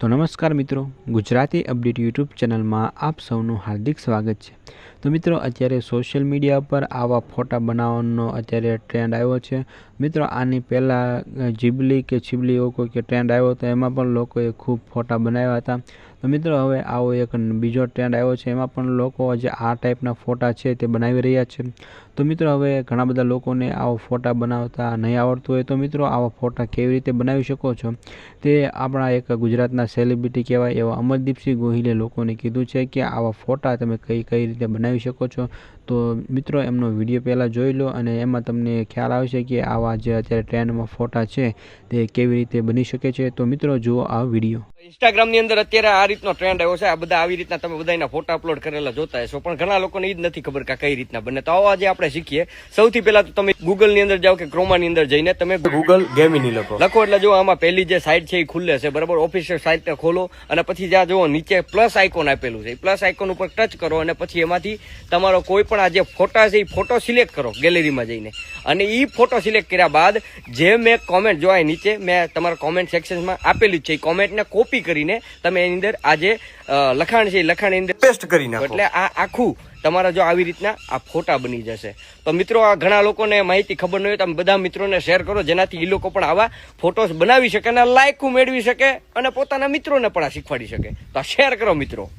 તો નમસ્કાર મિત્રો, ગુજરાતી અપડેટ યુટ્યુબ ચેનલમાં આપ સૌનું હાર્દિક સ્વાગત છે. તો મિત્રો, અત્યારે સોશિયલ મીડિયા પર આવા ફોટા બનાવવાનો અત્યારે ટ્રેન્ડ આવ્યો છે. મિત્રો, આની પહેલાં જીબલી કે છીબલી એવો કોઈ કે ટ્રેન્ડ આવ્યો હતો એમાં પણ લોકોએ ખૂબ ફોટા બનાવ્યા હતા. તો મિત્રો, હવે આવો એક બીજો ટ્રેન્ડ આવ્યો છે. એમાં પણ લોકો જે આ ટાઈપના ફોટા છે તે બનાવી રહ્યા છે. તો મિત્રો, હવે ઘણા બધા લોકોને આવો ફોટા બનાવતા નહીં આવડતું હોય. તો મિત્રો, આવા ફોટા કેવી રીતે બનાવી શકો છો? તે આપણા એક ગુજરાતના સેલિબ્રિટી કહેવાય એવા અમરદીપસિંહ ગોહિલે લોકોને કીધું છે કે આવા ફોટા તમે કઈ કઈ રીતે બનાવી શકો છો. તો મિત્રો, એમનો વીડિયો પહેલાં જોઈ લો અને એમાં તમને ખ્યાલ આવશે કે આવા જે અત્યારે ટ્રેન્ડમાં ફોટા છે તે કેવી રીતે બની શકે છે. તો મિત્રો, જુઓ આ વીડિયો. ઇન્સ્ટાગ્રામની અંદર અત્યારે આ રીતનો ટ્રેન્ડ આવ્યો છે. આ બધા આવી રીતના તમે બધાના ફોટા અપલોડ કરેલા જોતા હશો. પણ ઘણા લોકોને એ જ નથી ખબર કે કઈ રીતના બને. તો આવો આજે આપણે શીખીએ. સૌથી પહેલા તો તમે ગૂગલની અંદર જાઓ કે ક્રોમા ની અંદર જઈને તમે ગૂગલ ગેમિની લખો. લખો એટલે જો આમાં પહેલી જે સાઇટ છે એ ખુલ્લે છે. બરાબર? ઓફિશિયલ સાઇટ ને ખોલો અને પછી જ્યાં જુઓ નીચે પ્લસ આઇકોન આપેલું છે. પ્લસ આઇકોન ઉપર ટચ કરો અને પછી એમાંથી તમારો કોઈ પણ આ જે ફોટા છે એ ફોટો સિલેક્ટ કરો ગેલેરીમાં જઈને. અને એ ફોટો સિલેક્ટ કર્યા બાદ જે મેં કોમેન્ટ જો આ નીચે મેં તમારા કોમેન્ટ સેક્શનમાં આપેલી જ છે. એ કોમેન્ટને કોપી કરીને તમે એની અંદર આ જે લખાણ છે લખાણ એની અંદર પેસ્ટ કરી નાખો. એટલે આ આખું તમારા જો આવી રીતના આ ફોટા બની જશે. તો મિત્રો આ ઘણા લોકોને માહિતી ખબર ન હોય તમે બધા મિત્રોને શેર કરો. જેનાથી એ લોકો પણ આવા ફોટોસ બનાવી શકે અને લાયકું મેળવી શકે અને પોતાના મિત્રોને પણ આ શીખવાડી શકે. તો આ શેર કરો મિત્રો.